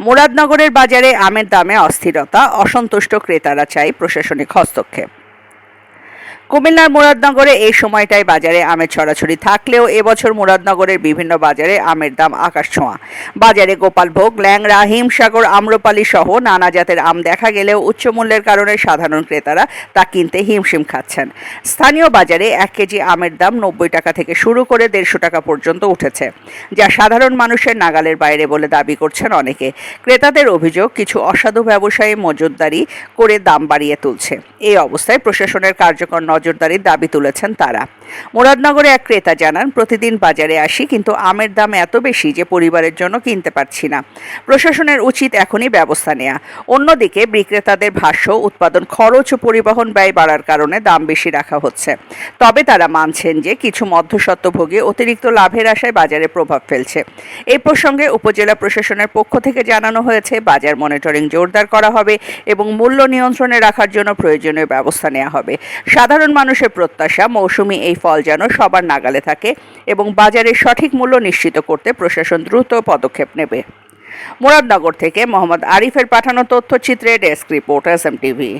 মুরাদনগরের বাজারে আমের দামে অস্থিরতা অসন্তুষ্ট ক্রেতারা চাই প্রশাসনিক হস্তক্ষেপ। কুমিল্লার মুরাদনগরে এই সময়টায় বাজারে আমের ছড়াছড়ি থাকলেও এবছর মুরাদনগরের বিভিন্ন বাজারে আমের দাম আকাশ ছোঁয়া। বাজারে গোপালভোগ, ল্যাংড়া, হিমসাগর, আম্রপালি সহ নানা জাতের আম দেখা গেলেও উচ্চ মূল্যের কারণে সাধারণ ক্রেতারা তা কিনতে হিমশিম খাচ্ছেন। স্থানীয় বাজারে এক কেজি আমের দাম নব্বই টাকা থেকে শুরু করে দেড়শো টাকা পর্যন্ত উঠেছে, যা সাধারণ মানুষের নাগালের বাইরে বলে দাবি করছেন অনেকে। ক্রেতাদের অভিযোগ, কিছু অসাধু ব্যবসায়ী মজুতদারি করে দাম বাড়িয়ে তুলছে। এই অবস্থায় প্রশাসনের কার্যকর নজরদারির দাবি তুলেছেন তারা। মুরাদনগরে এক ক্রেতা জানান, প্রতিদিন বাজারে আসি, কিন্তু আমের দাম এত বেশি যে পরিবারের জন্য কিনতে পারছি না। প্রশাসনের উচিত এখনই ব্যবস্থা নেওয়া অন্যদিকে বিক্রেতাদের ভাষ্য, উৎপাদন খরচ ও পরিবহন ব্যয় বাড়ার কারণে দাম বেশি রাখা হচ্ছে। তবে তারা মানছেন যে কিছু মধ্যস্বত্বভোগী অতিরিক্ত লাভের আশায় বাজারে প্রভাব ফেলছে। এই প্রসঙ্গে উপজেলা প্রশাসনের পক্ষ থেকে জানানো হয়েছে, বাজার মনিটরিং জোরদার করা হবে এবং মূল্য নিয়ন্ত্রণে রাখার জন্য প্রয়োজনীয় ব্যবস্থা নেওয়া হবে। সাধারণ মানুষের প্রত্যাশা, মৌসুমি এই ফল যেন সবার নাগালে থাকে এবং বাজারের সঠিক মূল্য নিশ্চিত করতে প্রশাসন দ্রুত পদক্ষেপ নেবে। মুরাদনগর থেকে মোহাম্মদ আরিফের পাঠানো তথ্যচিত্রে desk report, S M TV.